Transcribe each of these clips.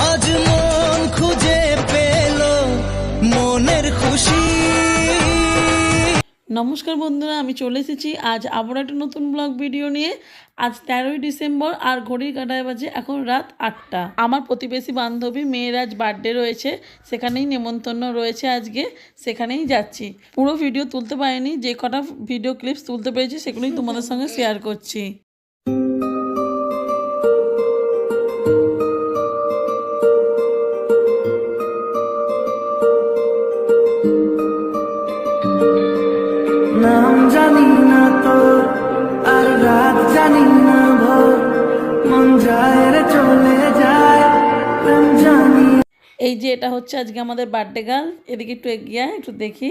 আজ মন খুঁজে পেল মনের খুশি। নমস্কার বন্ধুরা, আমি চলে এসেছি আজ আবার একটা নতুন ব্লগ ভিডিও নিয়ে। আজ তেরোই ডিসেম্বর আর ঘড়ির কাটায় বাজে এখন রাত আটটা। আমার প্রতিবেশী বান্ধবী মেয়ের আজ বার্থডে রয়েছে, সেখানেই নেমন্তন্ন রয়েছে আজকে, সেখানেই যাচ্ছি। পুরো ভিডিও তুলতে পারিনি, যে কটা ভিডিও ক্লিপস তুলতে পেরেছি সেগুলোই তোমাদের সঙ্গে শেয়ার করছি। জানি না তোর আর রাত জানি না ভোর। মন যায় চলে যায় এই যে এটা হচ্ছে আজকে আমাদের বার্থডে গার্ল, এদিকে একটু এগিয়ে একটু দেখি।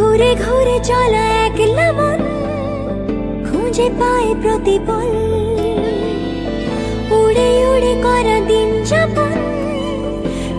ঘুরে ঘুরে চলা একলা মন খুঁজে পায় প্রতিপল। উড়ে উড়ে করা দিন যাপন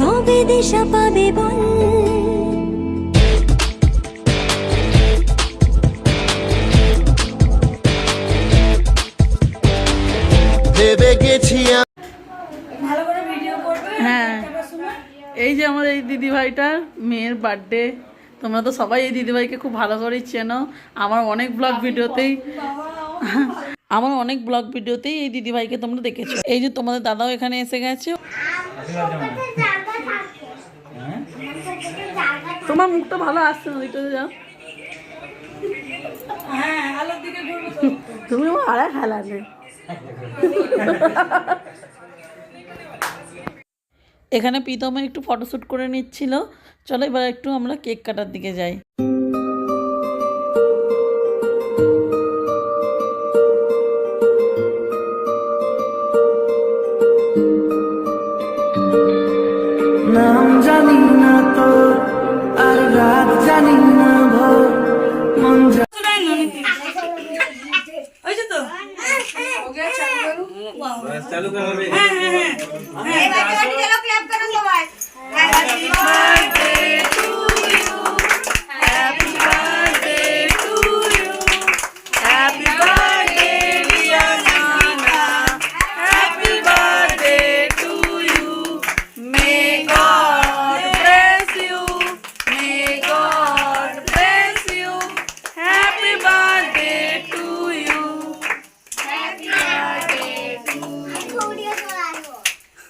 কবে দিশা পাবে বল? ভেবে গেছি হ্যাঁ। এই যে আমাদের এই দিদিভাইটার মেয়ের বার্থডে তোমরা তো সবাই এই দিদিভাইকে খুব ভালো করেই চেনো। আমার অনেক ব্লগ ভিডিওতেই আমার অনেক ব্লগ ভিডিওতেই এই দিদিভাইকে তোমরা দেখেছ। এই যে তোমাদের দাদাও এখানে এসে গেছে। তোমার মুখটা ভালো আসছে না ওইটা যাও। তুমি আমার আড়া খেলালে এখানে প্রীতমে একটু ফটোশ্যুট করে নিচ্ছিল। চলো এবার একটু আমরা কেক কাটার দিকে যাই। নাম জানি हे बघा, त्याला clap करून दवा. Happy birthday